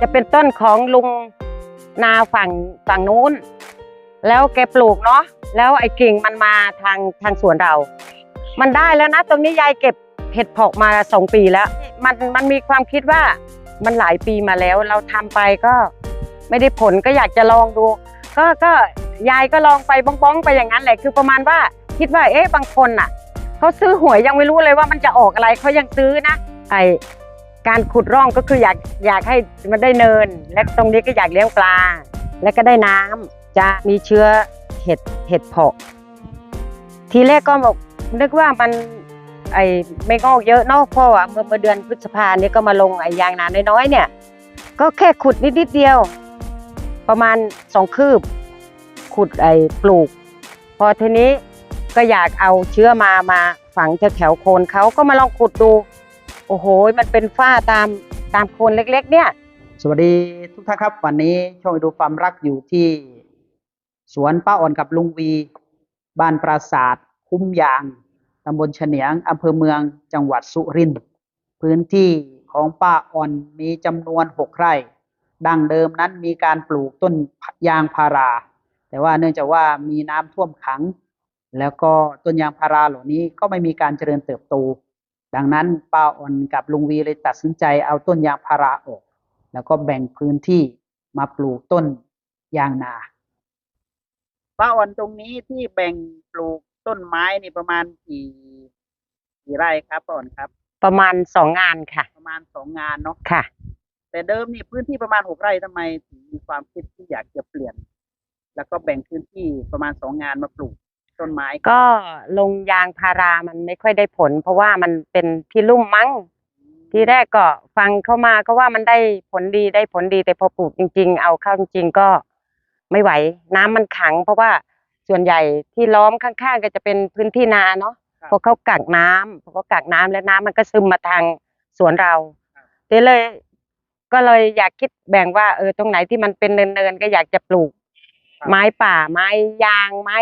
จะเป็นต้นของลุงนาฝั่งฝั่งนู้น แล้วแกปลูกเนาะแล้วไอ้กิ่งมันมาทางทางสวนเรา มันได้แล้วนะ ตรงนี้ยายเก็บเห็ดเพาะมาสองปีแล้ว มันมันมีความคิดว่ามันหลายปีมาแล้ว เราทำไปก็ไม่ได้ผลก็อยากจะลองดู ก็ก็ยายก็ลองไปบ้องๆไปอย่างนั้นแหละคือประมาณว่าคิดว่าเอ๊ะบางคนน่ะเขาซื้อหวยยังไม่รู้เลยว่ามันจะออกอะไรเขายังซื้อนะไอ การขุดร่องก็คืออยากอยากให้มันได้เนิน และตรงนี้ก็อยากเลี้ยงปลา และก็ได้น้ำจะมีเชื้อเห็ดเห็ดเพาะ ทีแรกก็บอกนึกว่ามันไอไม่งอกเยอะเนอกเพราะว่าเมื่อเมื่อเดือนพฤษภาเนี่ยก็มาลงไอยางนาน้อยๆเนี่ย ก็แค่ขุดนิดๆเดียว ประมาณสองคืบ ขุดไอ้ปลูก พอทีนี้ก็อยากเอาเชื้อมามาฝังแถวๆโคนเขาก็มาลองขุดดู โอ้โห มันเป็นฝ้าตามตามโคนเล็ก ๆ เนี่ย สวัสดีทุกท่านครับ วันนี้ช่องดูความรักอยู่ที่ สวนป้าอ่อนกับลุงวี บ้านปราศาสตร์คุ้มยางตำบลเฉนียงอำเภอเมืองจังหวัดสุรินทร์พื้นที่ของป้าอ่อนมีจำนวนหกไร่ ดังเดิมนั้นมีการปลูกต้นยางพารา แต่ว่าเนื่องจากว่ามีน้ำท่วมขัง แล้วก็ต้นยางพาราเหล่านี้ก็ไม่มีการเจริญเติบโต ดังนั้นป้าอ่อนกับลุงวีเลยตัดสินใจเอาต้นยางพาราออก แล้วก็แบ่งพื้นที่มาปลูกต้นยางนาป้าอ่อนตรงนี้ที่แบ่งปลูกต้นไม้นี่ประมาณกี่กี่ไร่ครับป้าอ่อนครับ ประมาณสองงานค่ะ ประมาณสองงานเนาะค่ะ แต่เดิมนี่พื้นที่ประมาณหกไร่ทำไมถึงมีความคิดที่อยากจะเปลี่ยน แล้วก็แบ่งพื้นที่ประมาณสองงานมาปลูก ต้นไม้ก็ลงยางพารามันไม่ค่อยได้ผล เพราะว่ามันเป็นที่ลุ่มมั้ง ทีแรกก็ฟังเข้ามาก็ว่ามันได้ผลดีได้ผลดีแต่พอปลูกจริง ๆ เอาเข้าจริงๆก็ไม่ไหว น้ำมันขัง เพราะว่าส่วนใหญ่ที่ล้อมข้างๆ ก็จะเป็นพื้นที่นาเนาะพอเขากักน้ำพอเขากักน้ำแล้วน้ำมันก็ซึมมาทางสวนเราทีเลย ก็เลยอยากคิดแบ่งว่าเออตรงไหนที่มันเป็นเนินๆก็อยากจะปลูก ไม้ป่า ไม้ยางไม้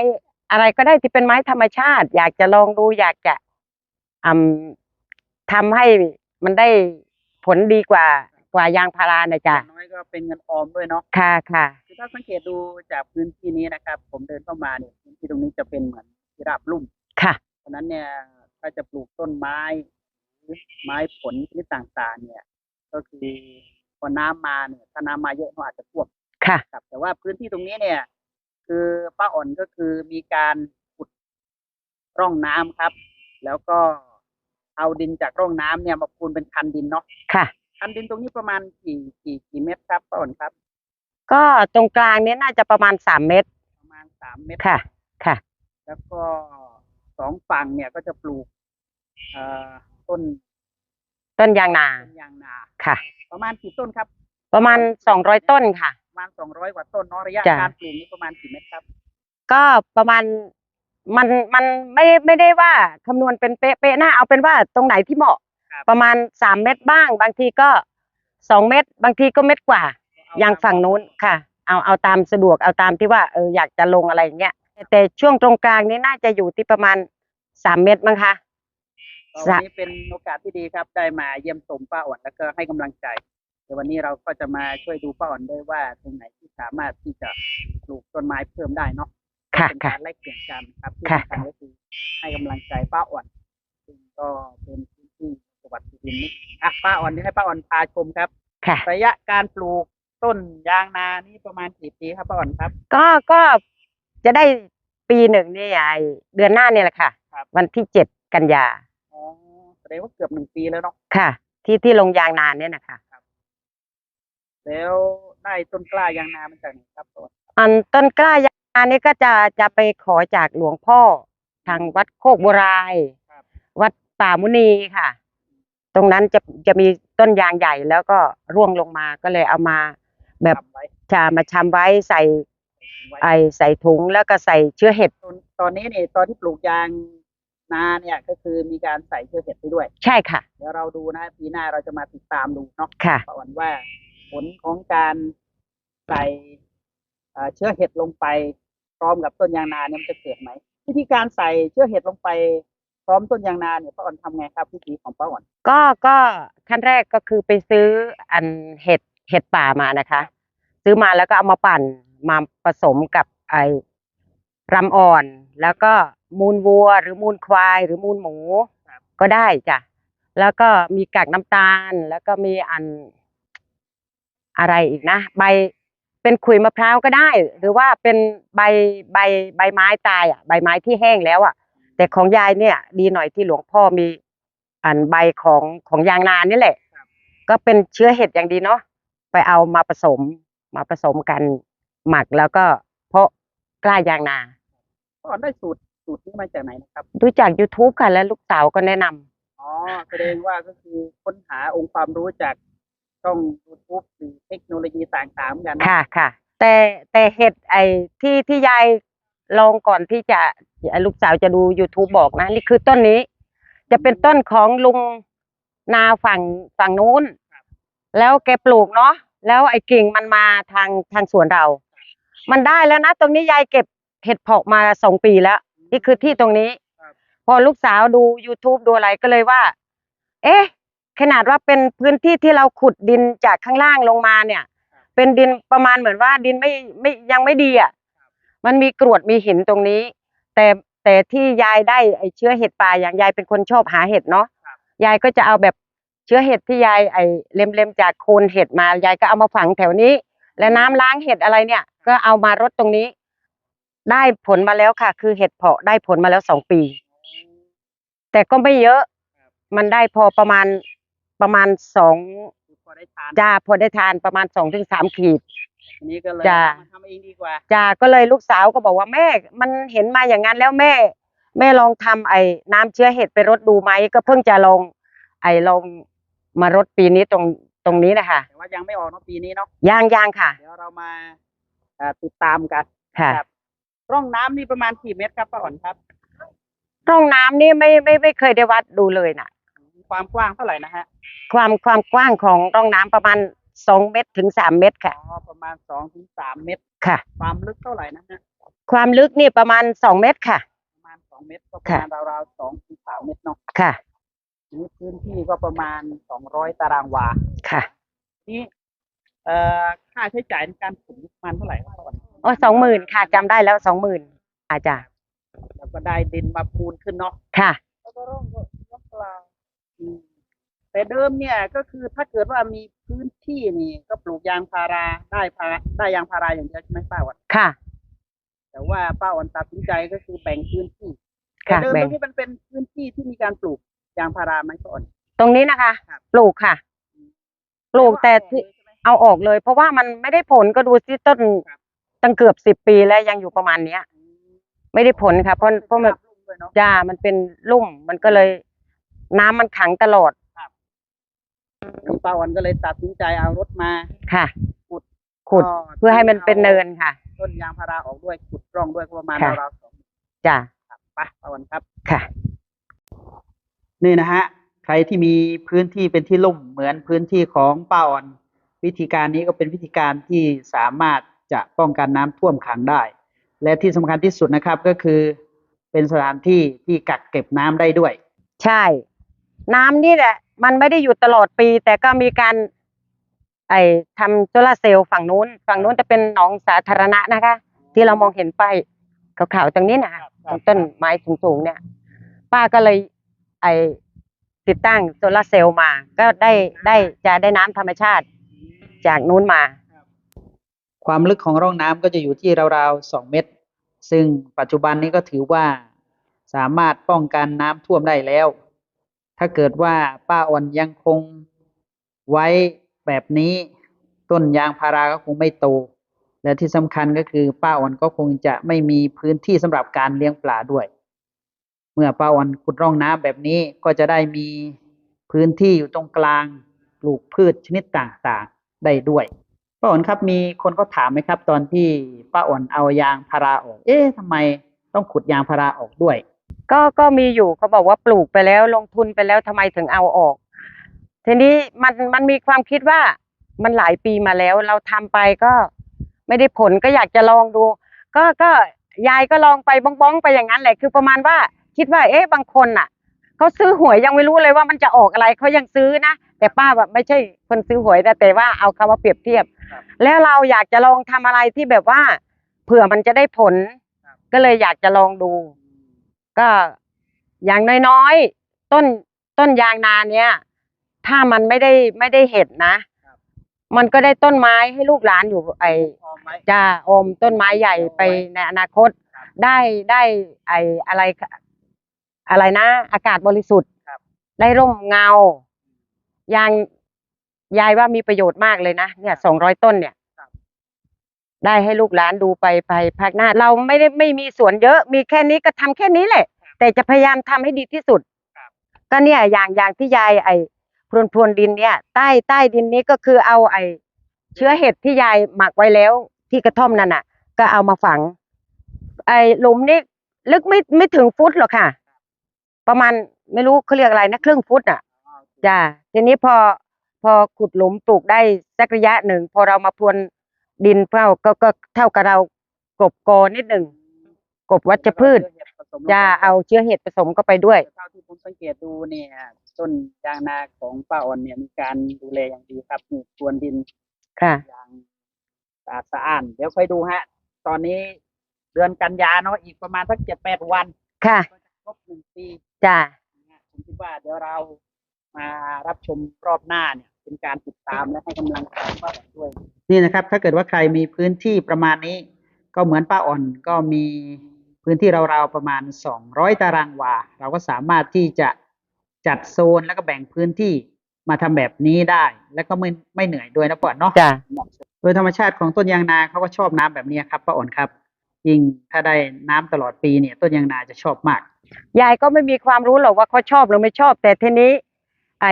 อะไรก็ได้ที่เป็นไม้ธรรมชาติ อยากจะลองดูอยากจะอืมทำให้มันได้ผลดีกว่ากว่ายางพารานะอจ๊ะย่างน้อยก็เป็นเงินออมด้วยเนาะค่ะค่ะคือถ้าสังเกตดูจากพื้นที่นี้นะครับ ผมเดินเข้ามาเนี่ยพื้นที่ตรงนี้จะเป็นเหมือนที่ราบลุ่มค่ะเพราะฉะนั้นเนี่ยถ้าจะปลูกต้นไม้หรือไม้ผลชนิดต่างๆ เนี่ย ก็คือพอน้ำมาเนี่ยถ้าน้ำมาเยอะก็อาจจะท่วมค่ะครับแต่ว่าพื้นที่ตรงนี้เนี่ย คือป้าอ่อนก็คือมีการขุดร่องน้ำครับ แล้วก็เอาดินจากร่องน้ำเนี่ยมาปูนเป็นคันดินเนาะค่ะ คันดินตรงนี้ประมาณกี่กี่กี่เมตรครับป้าอ่อนครับ ก็ตรงกลางเนี้ยน่าจะประมาณสามเมตร ประมาณสามเมตรค่ะ ค่ะ แล้วก็สองฝั่งเนี่ยก็จะปลูกเอ่อต้น ต้นยางนาต้นยางนาค่ะ ประมาณกี่ต้นครับ ประมาณสองร้อยต้นค่ะ ประมาณสองร้อยกว่าต้นเนาะระยะจ้ะ การปลูกนี่ประมาณกี่เมตรครับ ก็ประมาณมันมันไม่ไม่ได้ว่าคำนวณเป็นเป๊ะๆนะเอาเป็นว่าตรงไหนที่เหมาะ ครับ ประมาณสามเมตรบ้าง บางทีก็สองเมตรบางทีก็เม็ดกว่า อย่างฝั่งนู้นค่ะ เอาเอาตามสะดวกเอาตามที่ว่าเอออยากจะลงอะไรอย่างเงี้ยแต่ช่วงตรงกลางนี้น่าจะอยู่ที่ประมาณสามเมตรมั้งคะ ก็วันนี้เป็นโอกาสที่ดีครับ ได้มาเยี่ยมชมป้าอ่อนแล้วก็ให้กำลังใจ เดี๋ยววันนี้เราก็จะมาช่วยดูป้าอ่อนด้วยว่าตรงไหนที่สามารถที่จะปลูกต้นไม้เพิ่มได้เนาะค่ะเป็นค่ะ การแลกเปลี่ยนกันครับที่ค่ะ สำคัญก็คือให้กำลังใจป้าอ่อนซึ่งก็เป็นพื้นที่จังหวัดสุรินทร์นี่อะป้าอ่อนนี่ให้ป้าอ่อนพาชมครับ ค่ะ ระยะการปลูกต้นยางนานี่ประมาณกี่ปีครับป้าอ่อนครับ ก็ก็จะได้ปีหนึ่งนี่ไอเดือนหน้าเนี่ยแหละค่ะ ครับ วันที่เจ็ดกันยาอ๋อแสดงว่าเกือบหนึ่งปีแล้วเนาะค่ะ ที่ที่ลงยางนานเนี่ยนะคะ แล้วได้ต้นกล้ายางนามาจากไหนครับป้าอ่อนอันต้นกล้ายางนานี่ก็จะจะไปขอจากหลวงพ่อ ทางวัดโคกโบรายครับวัดป่ามุนีค่ะ ตรงนั้นจะจะมีต้นยางใหญ่แล้วก็ร่วงลงมาก็เลยเอามา แบบทำไว้จะมาชำไว้ใส่ไว้ไอใส่ถุงแล้วก็ใส่เชื้อเห็ดตอนตอนนี้เนี่ยตอนที่ปลูกยางนาเนี่ยก็คือมีการใส่เชื้อเห็ดไปด้วย ใช่ค่ะ เดี๋ยวเราดูนะปีหน้าเราจะมาติดตามดูเนาะค่ะป้าอ่อนว่า ผลของการใส่เอ่อเชื้อเห็ดลงไปพร้อมกับต้นยางนาเนี่ยมันจะเกิดไหมวิธีการใส่เชื้อเห็ดลงไป พร้อมต้นยางนาเนี่ยป้าอ่อนทำไงครับวิธีของป้าอ่อนก็ก็ขั้นแรกก็คือไปซื้ออันเห็ดเห็ดป่ามานะคะ ซื้อมาแล้วก็เอามาปั่นมาผสมกับไอ้รำอ่อน แล้วก็มูลวัว หรือมูลควาย หรือมูลหมูก็ได้จ้ะแล้วก็มีกากน้ำตาล แล้วก็มีอัน อะไรอีกนะ ใบเป็นขุยมะพร้าวก็ได้ หรือว่าเป็นใบใบใบไม้ตายอะใบไม้ที่แห้งแล้วอะ แต่ของยายเนี่ย ดีหน่อยที่หลวงพ่อมีอันใบของของยางนานี่แหละ ก็เป็นเชื้อเห็ดอย่างดีเนาะไปเอามาผสมมาผสมกันหมักแล้วก็เพาะกล้ายางนาป้าอ่อนได้สูตรสูตรนี้มาจากไหนนะครับดูจาก youtube ค่ะแล้วลูกสาวก็แนะนำอ๋อแสดงว่าก็คือค้นหาองค์ความรู้จาก ช่อง YouTube หรือเทคโนโลยีต่างๆเหมือนกันนะค่ะค่ะ แต่แต่เห็ดไอ้ที่ที่ยายลองก่อนที่จะลูกสาวจะดู youtube บอกนะ นี่คือต้นนี้ จะเป็นต้นของลุงนาฝั่งฝั่งนู้น แล้วแกปลูกเนาะแล้วไอ้กิ่งมันมาทางทางสวนเรา มันได้แล้วนะ ตรงนี้ยายเก็บเห็ดเพาะมาสองปีแล้ว นี่คือที่ตรงนี้ พอลูกสาวดู youtube ดูอะไรก็เลยว่า เอ๊ะ ขนาดว่าเป็นพื้นที่ที่เราขุดดินจากข้างล่างลงมาเนี่ย เป็นดินประมาณเหมือนว่าดินไม่ไม่ยังไม่ดีอะมันมีกรวดมีหินตรงนี้ แต่แต่ที่ยายได้ไอเชื้อเห็ดป่าอย่างยายเป็นคนชอบหาเห็ดเนาะยายก็จะเอาแบบเชื้อเห็ดที่ยายไอเล็มๆจากโคนเห็ดมายายก็เอามาฝังแถวนี้ และน้ำล้างเห็ดอะไรเนี่ย ก็เอามารดตรงนี้ ได้ผลมาแล้วค่ะ คือเห็ดเพาะได้ผลมาแล้วสองปี แต่ก็ไม่เยอะ มันได้พอประมาณ ประมาณสองพอได้ทานจ้าพอได้ทานประมาณสองถึงสามขีด ทีนี้ก็เลยจ้ะมาทำเองดีกว่า จ้าก็เลยลูกสาวก็บอกว่าแม่ มันเห็นมาอย่างนั้นแล้วแม่ แม่ลองทำไอ้น้ำเชื้อเห็ดไปรดดูไหมก็เพิ่งจะลอง ไอ้ลองมารดปีนี้ตรงตรงนี้นะคะแต่ว่ายังไม่ออกเนาะปีนี้เนาะย่างย่างค่ะ เดี๋ยวเรามาเอ่อติดตามกันค่ะ ครับร่องน้ำนี่ประมาณกี่เมตรครับป้าอ่อนครับ ร่องน้ำนี่ไม่ไม่ไม่เคยได้วัดดูเลยน่ะ ความกว้างเท่าไหร่นะฮะความความกว้างของร่องน้ำประมาณสองเมตรถึงสามเมตรอ๋ค่ะอประมาณสองถึงสามเมตร ค่ะ ความลึกเท่าไหร่นะฮะความลึกนี่ประมาณสองเมตรค่ะ ประมาณสองเมตรก็ประค่ะมาณราวๆสองถึงสามเมตรเนาะค่ะทีนี้พื้นที่ก็ประมาณสองร้อยตารางวา ค่ะนี่เอ่อค่าใช้จ่ายในการปลูกมันเท่าไหร่ครับป้าอ่อนโอ้สองหมื่นค่ะจำได้แล้วสองหมื่นอาจารย์แล้วก็ได้ดินมาปูนขึ้นเนาะค่ะ แล้วก็ร่องก็ แต่เดิมเนี่ยก็คือถ้าเกิดว่ามีพื้นที่นี่ ก็ปลูกยางพาราได้พาได้ยางพาราอย่างเดียวใช่ไหมป้าวันค่ะ แต่ว่าป้าวันตัดสินใจก็คือแบ่งพื้นที่แต่ค่ะเดิมแบ่ตง รงนี้มันเป็นพื้นที่ที่มีการปลูกยางพาราไหมป้าวัน ตรงนี้นะคะ ครับ ปลูกค่ะ ปลูกแต่ที่เอาออกเลย เพราะว่ามันไม่ได้ผลก็ดูสิต้นตั้งเกือบสิบปีแล้วยังอยู่ประมาณเนี้ย ไม่ได้ผลค่ะเพราะเพราะมันด้วยเนาะจ้ามันเป็นลุ่ม มันก็เลย น้ำมันขังตลอดป้าวันก็เลยตัดสินใจเอารถมาค่ะขุดขุดก็เพื่อให้มันเป็นเนินค่ะ ต้นยางพาราออกด้วยขุดร่องด้วยก็ประมาณค่ะ ราวๆสองจ้าครับไปป้าวันครับ ค่ะ นี่นะฮะ ใครที่มีพื้นที่เป็นที่ลุ่มเหมือนพื้นที่ของป้าอ่อน วิธีการนี้ก็เป็นวิธีการที่สามารถจะป้องกันน้ำท่วมขังได้ และที่สำคัญที่สุดนะครับก็คือ เป็นสถานที่ที่กักเก็บน้ำได้ด้วย ใช่ น้ำนี่แหละ มันไม่ได้อยู่ตลอดปี แต่ก็มีการ ไอ้ทำโซลาร์เซลล์ฝั่งนู้น ฝั่งนู้นจะเป็นหนองสาธารณะนะคะ ที่เรามองเห็นป้ายขาวๆตรงนี้นะคะครับตรงต้นไม้สูงๆเนี่ย ป้าก็เลย ไอ้ติดตั้งโซลาร์เซลล์มา ก็ได้ได้จะได้น้ำธรรมชาติจากนู้นมา ความลึกของร่องน้ำก็จะอยู่ที่ราวๆสองเมตร ซึ่งปัจจุบันนี้ก็ถือว่าสามารถป้องกันน้ำท่วมได้แล้ว ถ้าเกิดว่าป้าอ่อนยังคงไว้แบบนี้ต้นยางพาราก็คงไม่โต และที่สำคัญก็คือป้าอ่อนก็คงจะไม่มีพื้นที่สำหรับการเลี้ยงปลาด้วย เมื่อป้าอ่อนขุดร่องน้ำแบบนี้ก็จะได้มีพื้นที่อยู่ตรงกลางปลูกพืชชนิดต่างๆได้ด้วยป้าอ่อนครับมีคนเขาถามไหมครับ ตอนที่ป้าอ่อนเอายางพาราออก เอ๊ะทำไมต้องขุดยางพาราออกด้วย ก็ก็มีอยู่เขาบอกว่าปลูกไปแล้วลงทุนไปแล้วทำไมถึงเอาออก ทีนี้มันมันมีความคิดว่ามันหลายปีมาแล้ว เราทำไปก็ไม่ได้ผลก็อยากจะลองดู ก็ก็ยายก็ลองไปบ้องบ้องๆไปอย่างนั้นแหละคือประมาณว่าคิดว่า เอ๊ะบางคนน่ะเขาซื้อหวยยังไม่รู้เลยว่ามันจะออกอะไรเขายังซื้อนะแต่ป้าแบบไม่ใช่คนซื้อหวยนะแต่ว่าเอาคำว่าเปรียบเทียบครับแล้วเราอยากจะลองทำอะไรที่แบบว่า เผื่อมันจะได้ผลครับก็เลยอยากจะลองดู ก็อย่างน้อยๆต้นต้นยางนาเนี้ยถ้ามันไม่ได้ไม่ได้เห็ดนะ มันก็ได้ต้นไม้ให้ลูกหลานอยู่ไอพอไหมจะอมต้นไม้ใหญ่ไปในอนาคตครับได้ได้ไออะไรอะไรนะ อากาศบริสุทธิ์ครับได้ร่มเงา ยางยายว่ามีประโยชน์มากเลยนะเนี่ยสองร้อยต้นเนี่ยครับ ได้ให้ลูกหลานดูไปไปภาคหน้า เราไม่ได้ไม่มีสวนเยอะ มีแค่นี้ก็ทำแค่นี้แหละ แต่จะพยายามทำให้ดีที่สุดครับก็เนี่ยอย่างอย่างที่ยายไอพรวนพรวนดินเนี่ย ใต้ใต้ดินนี้ก็คือเอาไอเชื้อเห็ดที่ยายหมักไว้แล้ว ที่กระท่อมนั่นน่ะ ก็เอามาฝัง ไอหลุมนี่ลึกไม่ไม่ถึงฟุตหรอกค่ะ ประมาณไม่รู้เขาเรียกอะไรนะครึ่งฟุตอะอ๋อจ้าทีนี้พอพอขุดหลุมปลูกได้สักระยะหนึ่ง พอเรามาพรวน ดินเฝ้าก็ก็เท่ากับเรากลบกอนิดหนึ่งกลบวัชพืชจะเอาเชื้อเห็ดผสมเข้าไปด้วยเท่าที่ผมสังเกตดูเนี่ยต้นยางนาของป้าอ่อนเนี่ยมีการดูแลอย่างดีครับนี่พรวนดินค่ะอย่างสะอาดสะอ้านเดี๋ยวค่อยดูฮะ ตอนนี้เดือนกันยาเนาะอีกประมาณสักเจ็ดแปดวันค่ะก็จะครบหนึ่งปีจ้านะฮะผมคิดว่าเดี๋ยวเรามารับชมรอบหน้าเนี่ย เป็นการติดตามและให้กำลังใจป้าอ่อนด้วย นี่นะครับ ถ้าเกิดว่าใครมีพื้นที่ประมาณนี้ ก็เหมือนป้าอ่อนก็มีพื้นที่ราวๆประมาณ 200 ตารางวา เราก็สามารถที่จะจัดโซนแล้วก็แบ่งพื้นที่มาทำแบบนี้ได้ แล้วก็ไม่ไม่เหนื่อยด้วยนะป้าอ่อนเนาะจ้าโดยธรรมชาติของต้นยางนาเขาก็ชอบน้ำแบบนี้ครับป้าอ่อนครับยิ่งถ้าได้น้ำตลอดปีเนี่ย ต้นยางนาจะชอบมาก ยายก็ไม่มีความรู้หรอกว่าเขาชอบหรือไม่ชอบ แต่ทีนี้ ไอ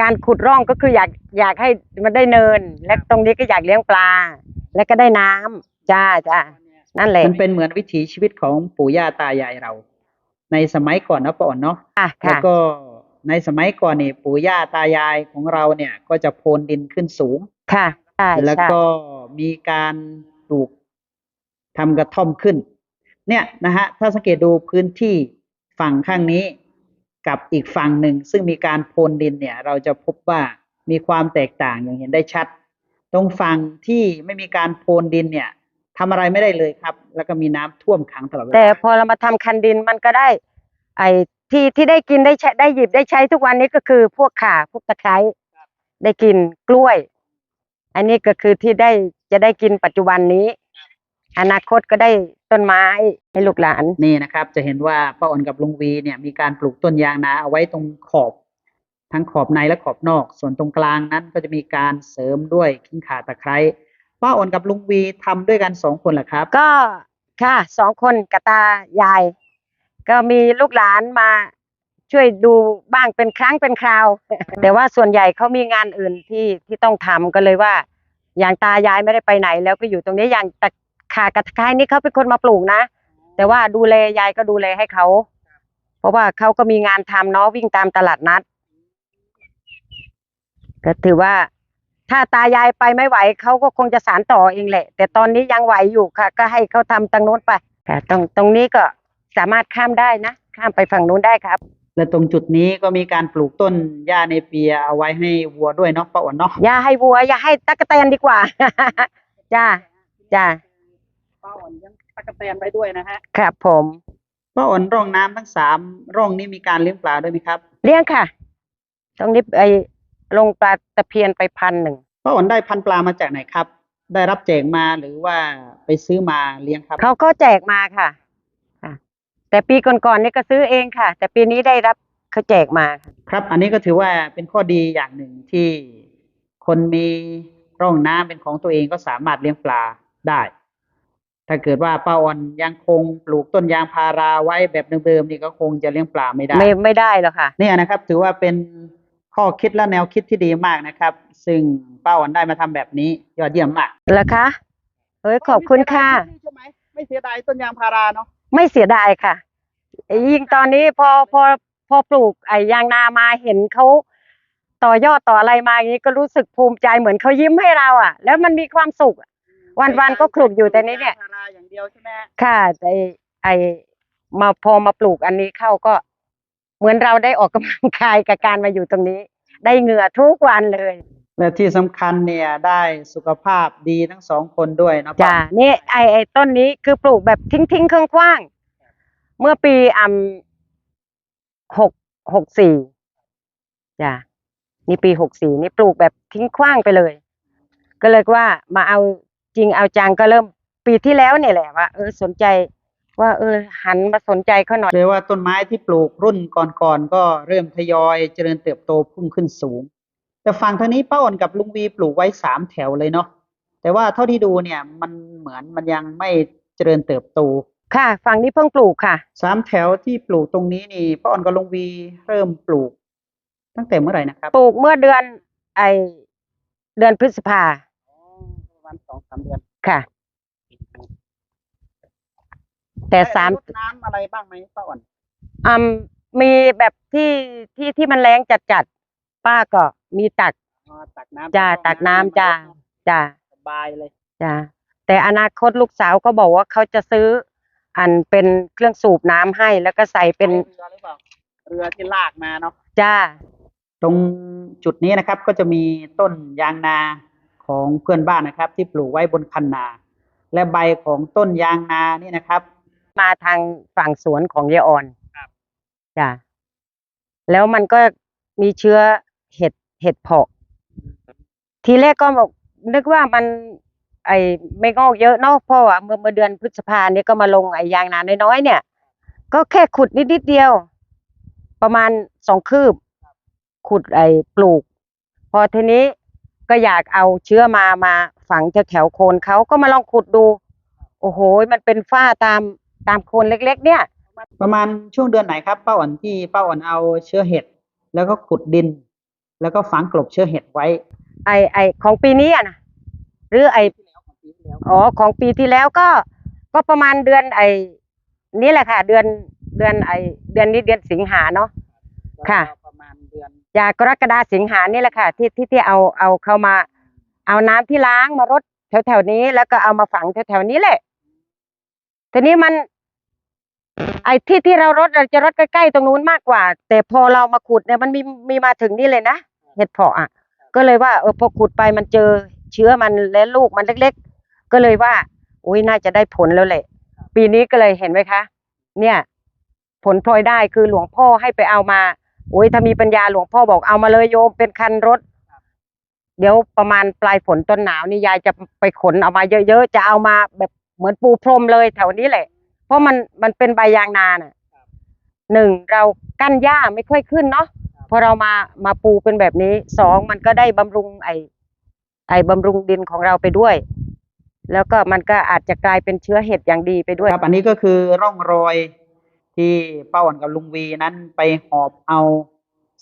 การขุดร่องก็คืออยากอยากให้มันได้เนิน และตรงนี้ก็อยากเลี้ยงปลา และก็ได้น้ำจ้าจ้านั่นแหละมันเป็นเหมือนวิถีชีวิตของปู่ย่าตายายเรา ในสมัยก่อนนะป้าอ่อนเนาะค่ะแล้วค่ะก็ในสมัยก่อนเนี่ยปู่ย่าตายายของเราเนี่ย ก็จะโพรนดินขึ้นสูง ค่ะใช่แล้วใช่ ก็มีการปลูกทำกระท่อมขึ้น เนี่ยนะฮะถ้าสังเกตดูพื้นที่ฝั่งข้างนี้ กับอีกฝั่งหนึ่ง ซึ่งมีการโพนดินเนี่ยเราจะพบว่ามีความแตกต่างอย่างเห็นได้ชัด ตรงฝั่งที่ไม่มีการโพนดินเนี่ยทำอะไรไม่ได้เลยครับ แล้วก็มีน้ำท่วมขังตลอดเวลาแต่พอเรามาทำคันดินมันก็ได้ ไอ้ที่ที่ได้กินได้ใช้ได้หยิบได้ใช้ทุกวันนี้ก็คือพวกข่าพวกตะไคร้ได้กินกล้วย อันนี้ก็คือที่ได้จะได้กินปัจจุบันนี้ อนาคตก็ได้ ต้นไม้ให้ลูกหลาน นี่นะครับ จะเห็นว่าป้าอ่อนกับลุงวีเนี่ยมีการปลูกต้นยางนาเอาไว้ตรงขอบ ทั้งขอบในและขอบนอก ส่วนตรงกลางนั้นก็จะมีการเสริมด้วยขิงข่าตะไคร้ป้าอ่อนกับลุงวีทำด้วยกันสองคนเหรอครับ ก็ค่ะสองคนกับตายาย ก็มีลูกหลานมาช่วยดูบ้างเป็นครั้งเป็นคราว แต่ว่าส่วนใหญ่เขามีงานอื่นที่ที่ต้องทำก็เลยว่า อย่างตายายไม่ได้ไปไหน แล้วก็อยู่ตรงนี้อย่างตะ ขากระทายนี่เขาเป็นคนมาปลูกนะ แต่ว่าดูแลยายก็ดูแลให้เขา เพราะว่าเขาก็มีงานทำเนาะวิ่งตามตลาดนัด ก็ถือว่า ถ้าตายายไปไม่ไหวเขาก็คงจะสานต่อเองแหละ แต่ตอนนี้ยังไหวอยู่ค่ะ ก็ให้เขาทำตรงนู้นไปค่ะ ตรงตรงนี้ก็สามารถข้ามได้นะ ข้ามไปฝั่งนู้นได้ครับ และตรงจุดนี้ก็มีการปลูกต้นหญ้าในเปียเอาไว้ให้วัวด้วยเนาะป้าอ่อนเนาะ อย่าให้วัว อย่าให้ตั๊กแตนดีกว่า จ้าจ้า ป้าอ่อนยังตะกะแตนไว้ด้วยนะฮะครับผมป้าอ่อนร่องน้ำทั้งสามร่องนี้มีการเลี้ยงปลาด้วยไหมครับเลี้ยงค่ะ ตรงนี้ไอลงปลาตะเพียนไปพันหนึ่งป้าอ่อนได้พันธุ์ปลามาจากไหนครับ ได้รับแจกมาหรือว่าไปซื้อมาเลี้ยงครับเขาก็แจกมาค่ะค่ะ แต่ปีก่อนๆนี่ก็ซื้อเองค่ะ แต่ปีนี้ได้รับเขาแจกมาค่ะครับ อันนี้ก็ถือว่าเป็นข้อดีอย่างหนึ่งที่คนมีร่องน้ำเป็นของตัวเองก็สามารถเลี้ยงปลาได้ ถ้าเกิดว่าป้าอ่อนยังคงปลูกต้นยางพาราไว้แบบเดิมๆนี่ก็คงจะเลี้ยงปลาไม่ได้ ไม่ไม่ได้หรอกค่ะ เนี่ยนะครับ ถือว่าเป็นข้อคิดและแนวคิดที่ดีมากนะครับ ซึ่งป้าอ่อนได้มาทำแบบนี้ยอดเยี่ยมมากเหรอคะเฮ้ยขอบคุณค่ะใช่ไหมไม่เสียดายต้นยางพาราเนาะไม่เสียดายค่ะยิ่งตอนนี้พอพอพอปลูกไอ้ยางนามาเห็นเขาต่อยอดต่ออะไรมาอย่างนี้ก็รู้สึกภูมิใจเหมือนเขายิ้มให้เราอะ แล้วมันมีความสุข อะวันๆก็คลุกอยู่แต่นี้เนี่ยพาราอย่างเดียวใช่ไหมค่ะไอไอมาพอมาปลูกอันนี้เข้าก็ เหมือนเราได้ออกกำลังกายกับการมาอยู่ตรงนี้ ได้เหงื่อทุกวันเลยและที่สำคัญเนี่ยได้สุขภาพดีทั้งสองคนด้วยเนาะป้าจ้านี่ไอไอต้นนี้คือปลูกแบบทิ้งทิ้งๆคว้างๆเมื่อปีอ่ำหกหกสี่จ้านี่ปีหกสี่นี่ปลูกแบบทิ้งขว้างไปเลย ก็เลยว่ามาเอา จริงเอาจังก็เริ่มปีที่แล้วเนี่ยแหละว่าเออสนใจว่าเออหันมาสนใจเขาหน่อยเลยว่าต้นไม้ที่ปลูกรุ่นก่อนๆก็เริ่มทยอยเจริญเติบโตพุ่งขึ้นสูง แต่ฝั่งทางนี้ป้าอ่อนกับลุงวีปลูกไว้สามแถวเลยเนาะแต่ว่าเท่าที่ดูเนี่ยมันเหมือนมันยังไม่เจริญเติบโต ค่ะ ฝั่งนี้เพิ่งปลูกค่ะสามแถวที่ปลูกตรงนี้นี่ป้าอ่อนกับลุงวีเริ่มปลูก ตั้งแต่เมื่อไหร่นะครับ ปลูกเมื่อเดือนไอเดือนพฤษภาประ มาณสองสามเดือนค่ะ แต่สามรดน้ำอะไรบ้างไหมป้าอ่อนอืมมีแบบที่ที่ที่มันแรงจัดจัดๆป้าก็มีตัก อ๋อตักน้ำจ้าตักน้ำจ้า จ้าสบายเลยจ้าแต่อนาคตลูกสาวก็บอกว่าเขาจะซื้อ อันเป็นเครื่องสูบน้ำให้แล้วก็ใส่เป็นเรือหรือเปล่าเรือที่ลากมาเนาะ จ้า ตรงจุดนี้นะครับก็จะมีต้นยางนา ของเพื่อนบ้านนะครับ ที่ปลูกไว้บนคันนา และใบของต้นยางนานี่นะครับ มาทางฝั่งสวนของยายอ่อนครับจ้าแล้วมันก็มีเชื้อเห็ดเห็ดเพาะ ทีแรกก็บอกนึกว่ามัน ไอไม่งอกเยอะเนาะเพราะว่าเมื่อเมื่อเดือนพฤษภาเนี่ยก็มาลงไอยางนาน้อยๆเนี่ย ก็แค่ขุดนิดนิดๆเดียว ประมาณสองคืบ ขุดไอปลูก พอทีนี้ ก็อยากเอาเชื้อมามาฝังแถวแถวๆโคนเขาก็มาลองขุดดู โอ้โห มันเป็นฝ้าตามตามโคนเล็ก ๆ เนี่ย ประมาณช่วงเดือนไหนครับป้าอ่อนที่ป้าอ่อนเอาเชื้อเห็ดแล้วก็ขุดดิน แล้วก็ฝังกลบเชื้อเห็ดไว้ ไอไอของปีนี้อะนะหรือไออ๋อของปีที่แล้วก็ก็ประมาณเดือนไอนี่แหละค่ะ เดือนเดือนไอเดือนนี้เดือนสิงหาเนาะค่ะ จากกรกฎาสิงหานี่แหละค่ะ ที่ที่ที่เอาเอาเข้ามา เอาน้ำที่ล้างมารดแถวแถวนี้ แล้วก็เอามาฝังแถวแถวนี้แหละทีนี้มัน ไอ้ที่ที่เรารดเราจะรดใกล้ๆตรงนู้นมากกว่า แต่พอเรามาขุดเนี่ยมันมีมีมาถึงนี่เลยนะเห็ดเพาะอะ ก็เลยว่าเออพอขุดไปมันเจอเชื้อมันและลูกมันเล็ก ๆ ก็เลยว่าอุ้ยน่าจะได้ผลแล้วแหละ ปีนี้ก็เลยเห็นไหมคะ เนี่ย ผลพลอยได้คือหลวงพ่อให้ไปเอามา โอ้ยถ้ามีปัญญาหลวงพ่อบอกเอามาเลยโยมเป็นคันรถ เดี๋ยวประมาณปลายฝนต้นหนาวนี่ยายจะไปขนเอามาเยอะๆจะเอามาแบบเหมือนปูพรมเลยแถวนี้แหละ เพราะมันมันเป็นใบยางนาน่ะหนึ่งเรากั้นหญ้าไม่ค่อยขึ้นเนาะพอเรามามาปูเป็นแบบนี้สองมันก็ได้บำรุงไอไอบำรุงดินของเราไปด้วย แล้วก็มันก็อาจจะกลายเป็นเชื้อเห็ดอย่างดีไปด้วยครับอันนี้ก็คือร่องรอย ที่ป้าอ่อนกับลุงวีนั้นไปหอบเอา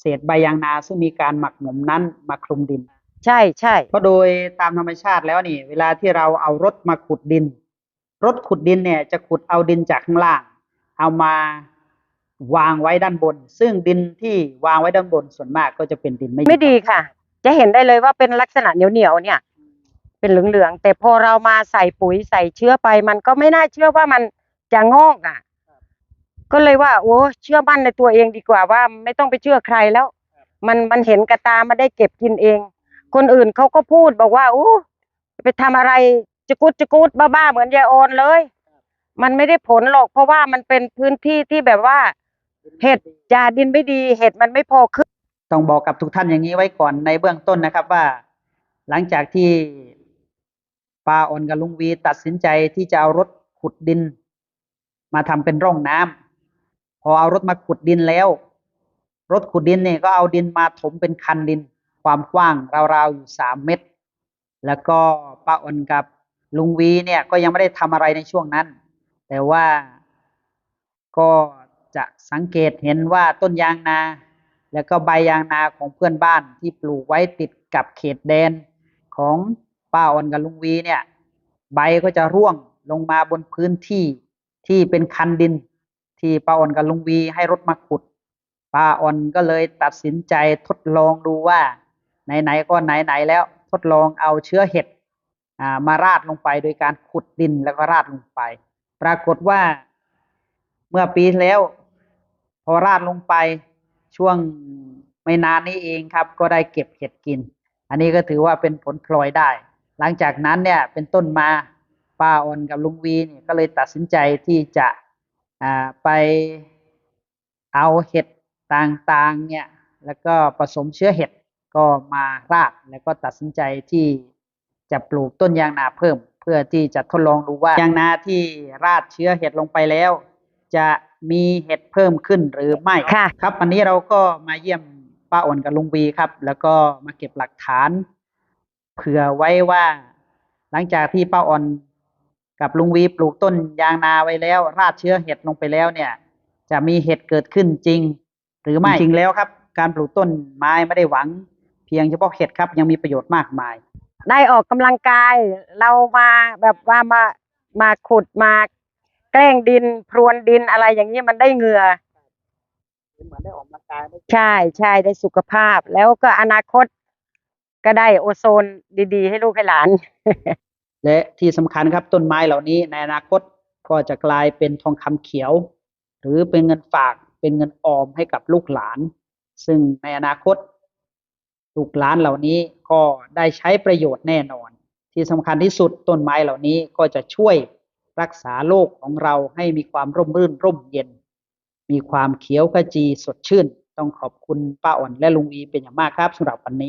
เศษใบยางนาซึ่งมีการหมักหมมนั้นมาคลุมดิน ใช่ใช่เพราะโดยตามธรรมชาติแล้วนี่ เวลาที่เราเอารถมาขุดดิน รถขุดดินเนี่ยจะขุดเอาดินจากข้างล่าง เอามาวางไว้ด้านบน ซึ่งดินที่วางไว้ด้านบนส่วนมากก็จะเป็นดินไม่ไม่ดีค่ะ จะเห็นได้เลยว่าเป็นลักษณะเหนียวเหนียวๆเนี่ย เป็นเหลืองๆแต่พอเรามาใส่ปุ๋ยใส่เชื้อไป มันก็ไม่น่าเชื่อว่ามันจะงอกอะ ก็เลยว่า โอ้เชื่อมั่นในตัวเองดีกว่าว่าไม่ต้องไปเชื่อใครแล้ว มันมันเห็นกระตามาได้เก็บกินเอง คนอื่นเขาก็พูดบอกว่าอู้ไปทำอะไรจะกุดจะกุดบ้าๆเหมือนยายโอนเลย มันไม่ได้ผลหรอก เพราะว่ามันเป็นพื้นที่ที่แบบว่า เห็ดจาดินไม่ดีเห็ดมันไม่พอขึ้นต้องบอกกับทุกท่านอย่างนี้ไว้ก่อนในเบื้องต้นนะครับว่า หลังจากที่ป้าออนกับลุงวีตัดสินใจที่จะเอารถขุดดิน มาทำเป็นร่องน้ำ พอเอารถมาขุดดินแล้ว รถขุดดินเนี่ยก็เอาดินมาถมเป็นคันดิน ความกว้างราวๆอยู่สามเมตร แล้วก็ป้าอ่อนกับลุงวีเนี่ยก็ยังไม่ได้ทำอะไรในช่วงนั้น แต่ว่าก็จะสังเกตเห็นว่าต้นยางนา แล้วก็ใบยางนาของเพื่อนบ้านที่ปลูกไว้ติดกับเขตแดนของป้าอ่อนกับลุงวีเนี่ย ใบก็จะร่วงลงมาบนพื้นที่ที่เป็นคันดิน ที่ป้าอ่อนกับลุงวีให้รถมาขุดป้าอ่อนก็เลยตัดสินใจทดลองดูว่า ไหนๆก็ไหนๆแล้วทดลองเอาเชื้อเห็ดมาราดลงไปโดยการขุดดินแล้วก็ราดลงไป ปรากฏว่าเมื่อปีแล้ว พอราดลงไปช่วงไม่นานนี้เองครับ ก็ได้เก็บเห็ดกิน อันนี้ก็ถือว่าเป็นผลพลอยได้ หลังจากนั้นเนี่ยเป็นต้นมาป้าออนกับลุงวีเนี่ยก็เลยตัดสินใจที่จะ ไปเอาเห็ดต่างๆเนี่ยแล้วก็ผสมเชื้อเห็ดก็มารากแล้วก็ตัดสินใจที่จะปลูกต้นยางนาเพิ่ม เพื่อที่จะทดลองดูว่ายางนาที่ราดเชื้อเห็ดลงไปแล้ว จะมีเห็ดเพิ่มขึ้นหรือไม่ค่ะครับวันนี้เราก็มาเยี่ยมป้าอ่อนกับลุงวีครับ แล้วก็มาเก็บหลักฐาน เผื่อไว้ว่า หลังจากที่ป้าอ่อน กับลุงวีปลูกต้นยางนาไว้แล้ว ราดเชื้อเห็ดลงไปแล้วเนี่ย จะมีเห็ดเกิดขึ้นจริง หรือไม่จริงแล้วครับ การปลูกต้นไม้ไม่ได้หวัง เพียงเฉพาะเห็ดครับยังมีประโยชน์มากมาย ได้ออกกำลังกายเรามาแบบว่ามามาขุดมาแกล้งดินพรวนดินอะไรอย่างนี้มันได้เหงื่อเหมือนได้ออกกำลังกายได้ใช่ใช่ได้สุขภาพ แล้วก็อนาคตก็ได้โอโซนดี ๆ ให้ลูกให้หลาน และที่สำคัญครับต้นไม้เหล่านี้ในอนาคตก็จะกลายเป็นทองคำเขียว หรือเป็นเงินฝากเป็นเงินออมให้กับลูกหลาน ซึ่งในอนาคต ลูกหลานเหล่านี้ก็ได้ใช้ประโยชน์แน่นอน ที่สำคัญที่สุดต้นไม้เหล่านี้ก็จะช่วยรักษาโลกของเราให้มีความร่มรื่นร่มเย็น มีความเขียวขจีสดชื่น ต้องขอบคุณป้าอ่อนและลุงวีเป็นอย่างมากครับสำหรับวันนี้